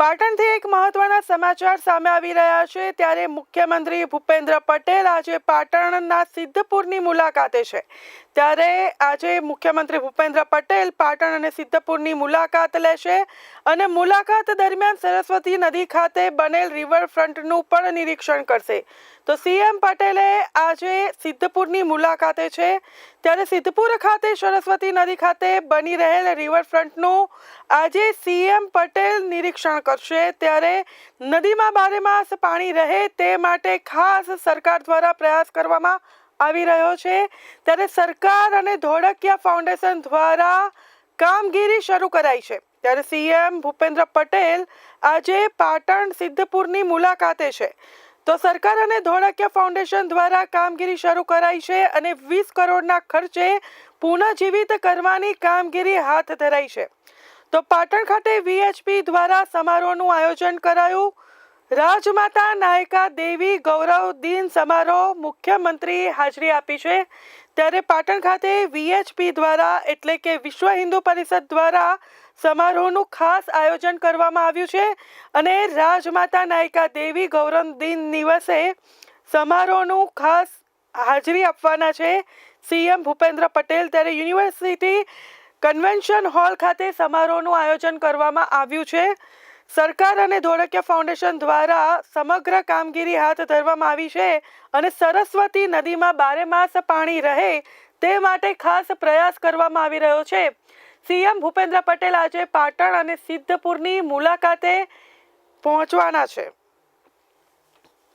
પાટણથી એક મહત્વના સમાચાર સામે આવી રહ્યા છે. ત્યારે મુખ્યમંત્રી ભૂપેન્દ્ર પટેલ આજે પાટણના સિદ્ધપુરની મુલાકાતે છે. ત્યારે આજે મુખ્યમંત્રી ભૂપેન્દ્ર પટેલ પાટણ અને સિદ્ધપુરની મુલાકાત લેશે અને મુલાકાત દરમિયાન સરસ્વતી નદી ખાતે બનેલ રિવરફ્રન્ટનું પણ નિરીક્ષણ કરશે. તો સીએમ પટેલે આજે સિદ્ધપુરની મુલાકાતે છે. ત્યારે સિદ્ધપુર ખાતે સરસ્વતી નદી ખાતે બની રહેલ રિવરફ્રન્ટનું આજે સીએમ પટેલ નિરીક્ષણ કરશે ત્યારે નદીમાં બારે માસ પાણી રહે તે માટે ખાસ સરકાર દ્વારા પ્રયાસ કરવામાં આવી રહ્યો છે. ત્યારે સરકાર અને ધોળકિયા ફાઉન્ડેશન દ્વારા કામગીરી શરૂ કરાઈ છે. ત્યારે સીએમ ભૂપેન્દ્ર પટેલ આજે પાટણ સિદ્ધપુરની મુલાકાતે છે. તો સરકાર અને ધોળકિયા ફાઉન્ડેશન દ્વારા કામગીરી શરૂ કરાઈ છે અને વીસ કરોડના ખર્ચે પુનઃજીવિત કરવાની કામગીરી હાથ ધરાઈ છે. તો પાટણ ખાતે વીએચપી દ્વારા સમારોહનું આયોજન કરાયું. રાજમાતા નાયકા દેવી ગૌરવ દિન સમારોહ મુખ્યમંત્રી હાજરી આપી છે. ત્યારે પાટણ ખાતે વીએચપી દ્વારા એટલે કે વિશ્વ હિન્દુ પરિષદ દ્વારા સમારોહનું ખાસ આયોજન કરવામાં આવ્યું છે અને રાજમાતા નાયકા દેવી ગૌરવ દિન દિવસે સમારોહનું ખાસ હાજરી આપવાના છે. સીએમ ભૂપેન્દ્ર પટેલ ત્યારે યુનિવર્સિટી કન્વેન્શન હોલ ખાતે સમારોહનું આયોજન કરવામાં આવ્યું છે. સરકાર અને ધોળકિયા ફાઉન્ડેશન દ્વારા સમગ્ર કામગીરી હાથ ધરવામાં આવી છે અને સરસ્વતી નદીમાં બારે માસ પાણી રહે તે માટે ખાસ પ્રયાસ કરવામાં આવી રહ્યો છે. સીએમ ભૂપેન્દ્ર પટેલ આજે પાટણ અને સિદ્ધપુરની મુલાકાતે પહોંચવાના છે.